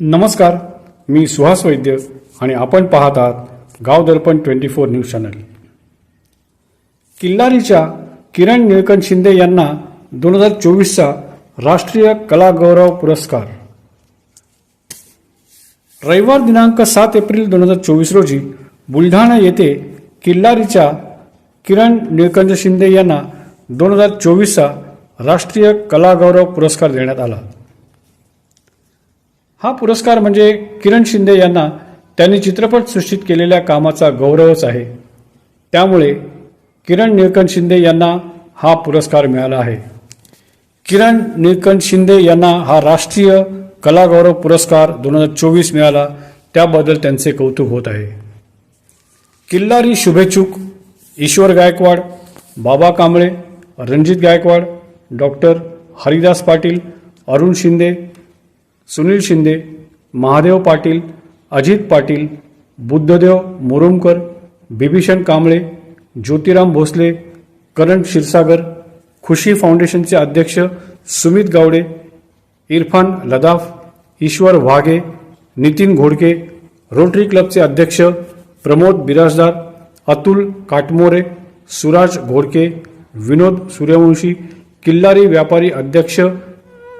नमस्कार मी सुहास वैद्य आणि आपण पाहत आहात Gaav Darpan twenty four news channel. किल्लारीच्या Kiran Nilkanth Shinde यांना दोन हजार चोवीसचा राष्ट्रीय कला गौरव पुरस्कार. रविवार दिनांक सात एप्रिल दोन हजार चोवीस रोजी बुलढाणा येथे किल्लारीच्या किरण निळकंठ शिंदे यांना दोन हजार चोवीसचा राष्ट्रीय कला गौरव पुरस्कार देण्यात आला. हा पुरस्कार म्हणजे किरण शिंदे यांना त्यांनी चित्रपट सृष्टीत केलेल्या कामाचा गौरवच आहे. त्यामुळे किरण निळकंठ शिंदे यांना हा पुरस्कार मिळाला आहे. किरण निळकंठ शिंदे यांना हा राष्ट्रीय कला गौरव पुरस्कार दोन हजार चोवीस मिळाला. त्याबद्दल त्यांचे कौतुक होत आहे. किल्लारी शुभेच्छुक ईश्वर गायकवाड बाबा कांबळे रणजित गायकवाड डॉक्टर हरिदास पाटील अरुण शिंदे सुनील शिंदे महादेव पाटील अजित पाटील बुद्धदेव मुरुमकर बिभीषण कांबळे ज्योतिराम भोसले करण क्षीरसागर खुशी फाउंडेशनचे अध्यक्ष सुमित गावडे इरफान लदाफ ईश्वर वाघे नितीन घोडके रोटरी क्लबचे अध्यक्ष प्रमोद बिराजदार अतुल काटमोरे सुराज घोडके विनोद सूर्यवंशी किल्लारी व्यापारी अध्यक्ष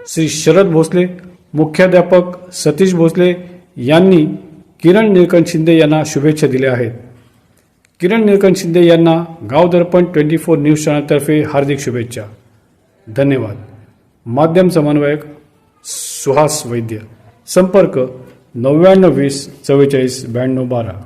श्री शरद भोसले मुख्याध्यापक सतीश भोसले यांनी किरण निळकंठ शिंदे यांना शुभेच्छा दिल्या आहेत. किरण निळकंठ शिंदे यांना Gaav Darpan twenty four news चॅनलतर्फे हार्दिक शुभेच्छा. धन्यवाद. माध्यम समन्वयक सुहास वैद्य. संपर्क नव्याण्णव वीस चव्वेचाळीस ब्याण्णव बारा.